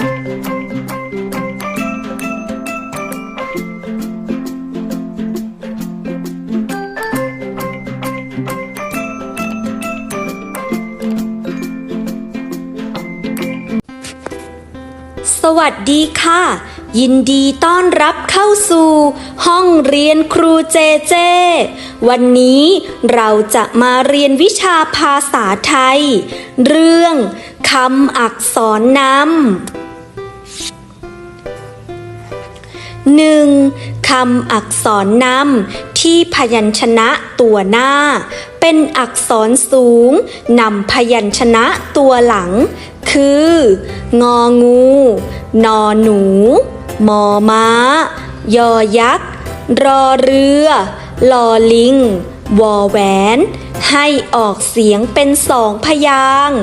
สวัสดีค่ะ ยินดีต้อนรับเข้าสู่ ห้องเรียนครูเจเจ วันนี้เราจะมาเรียนวิชาภาษาไทย เรื่องคำอักษรนำ หนึ่งคำอักษรนำที่พยัญชนะตัวหน้า เป็นอักษรสูงนำพยัญชนะตัวหลัง คือ งองู นอหนู มอม้า ยอยักษ์ รอเรือ ลอลิง วอแหวน ให้ออกเสียงเป็นสองพยางค์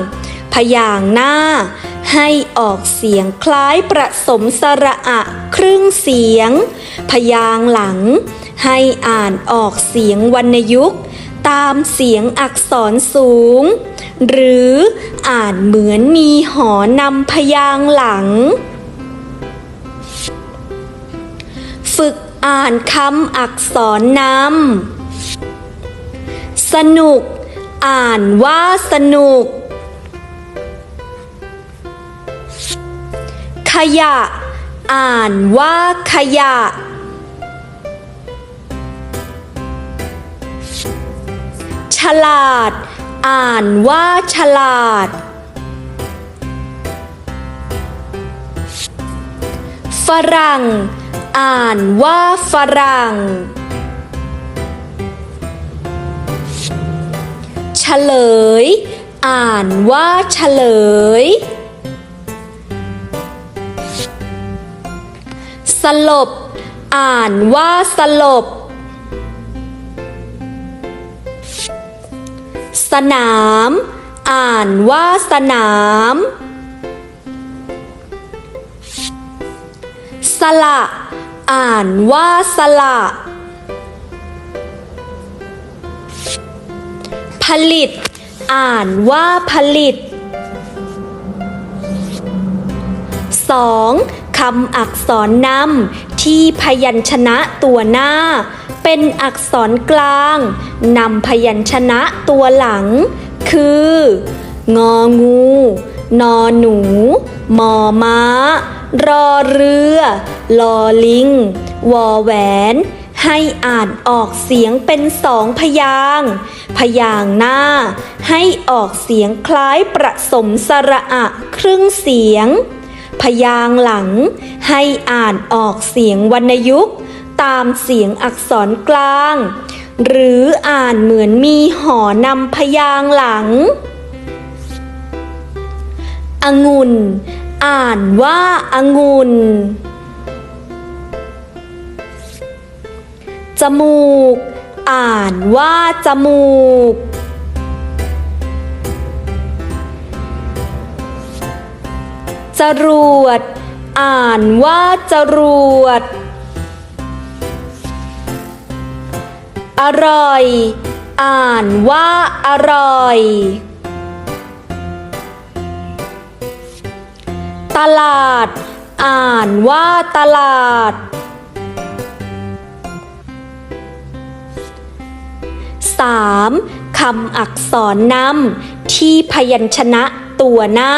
พยางค์หน้า ให้ออกเสียงคล้ายประสมสระอะครึ่งเสียง พยางค์หลัง ให้อ่านออกเสียงวรรณยุกต์ตามเสียงอักษรสูง หรืออ่านเหมือนมีหอนำพยางค์หลัง ฝึกอ่านคำอักษรนำสนุก อ่านว่าสนุก ยะ อ่านว่าขยะ ฉลาด อ่านว่าฉลาด ฝรั่ง อ่านว่าฝรั่ง เฉลย อ่านว่าเฉลย ลบ อ่านว่าสลบ สนาม อ่านว่าสนาม สละ อ่านว่าสละ ผลิต อ่านว่าผลิต 2. คำอักษรนำที่พยัญชนะตัวหน้า เป็นอักษรกลางนำพยัญชนะตัวหลัง คือ งองู นอหนู มอม้า รอเรือ ลอลิง วอแหวน ให้อ่านออกเสียงเป็นสองพยางพยางหน้า ให้ออกเสียงคล้ายประสมสระอะครึ่งเสียง พยางค์หลัง ให้อ่านออกเสียงวรรณยุกต์ ตามเสียงอักษรกลาง หรืออ่านเหมือนมีหอนำพยางค์หลัง องุ่น อ่านว่าองุ่น จมูก อ่านว่าจมูก จรวด อ่านว่าจรวด อร่อย อ่านว่าอร่อย ตลาด อ่านว่าตลาด 3. คำอักษรนำที่พยัญชนะ ตัวหน้า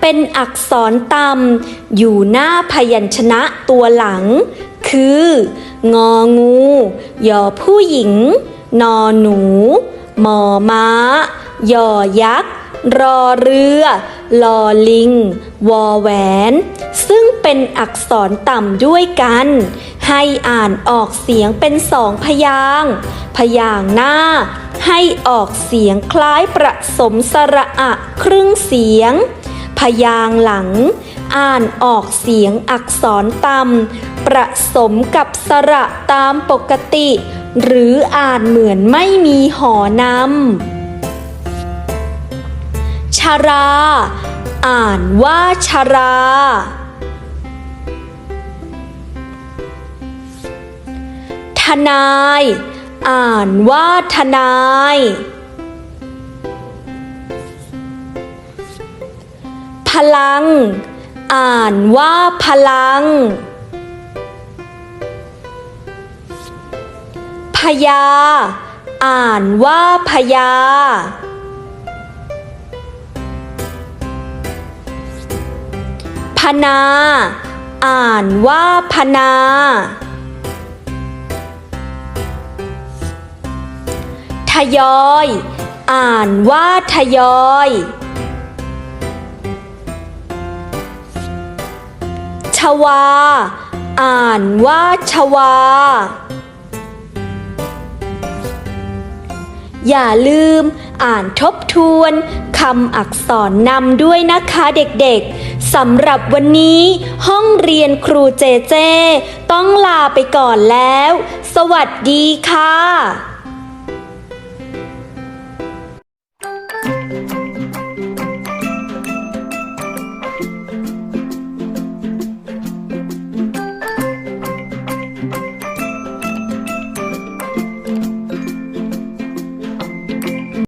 เป็นอักษรต่ำอยู่หน้าพยัญชนะตัวหลัง คือ งองูยอผู้หญิง นอหนู มอม้า ยอยักษ์ รอเรือ ลอลิง วอแหวน ซึ่ง เป็นอักษรต่ำด้วยกัน ให้อ่านออกเสียงเป็นสองพยางพยางหน้า ให้ออกเสียงคล้ายประสมสระอะครึ่งเสียง พยางหลัง อ่านออกเสียงอักษรต่ำประสมกับสระตามปกติ หรืออ่านเหมือนไม่มีหอนำชารา อ่านว่าชารา ทนาย อ่านว่าทนาย พลัง อ่านว่าพลัง พยา อ่านว่าพยาพนา อ่านว่าพนา ทยอย อ่านว่าทยอย ชวา อ่านว่าชวา อย่าลืมอ่านทบทวนคำอักษรนำด้วยนะคะเด็กๆ สำหรับวันนี้ห้องเรียนครูเจเจ ต้องลาไปก่อนแล้ว สวัสดีค่ะ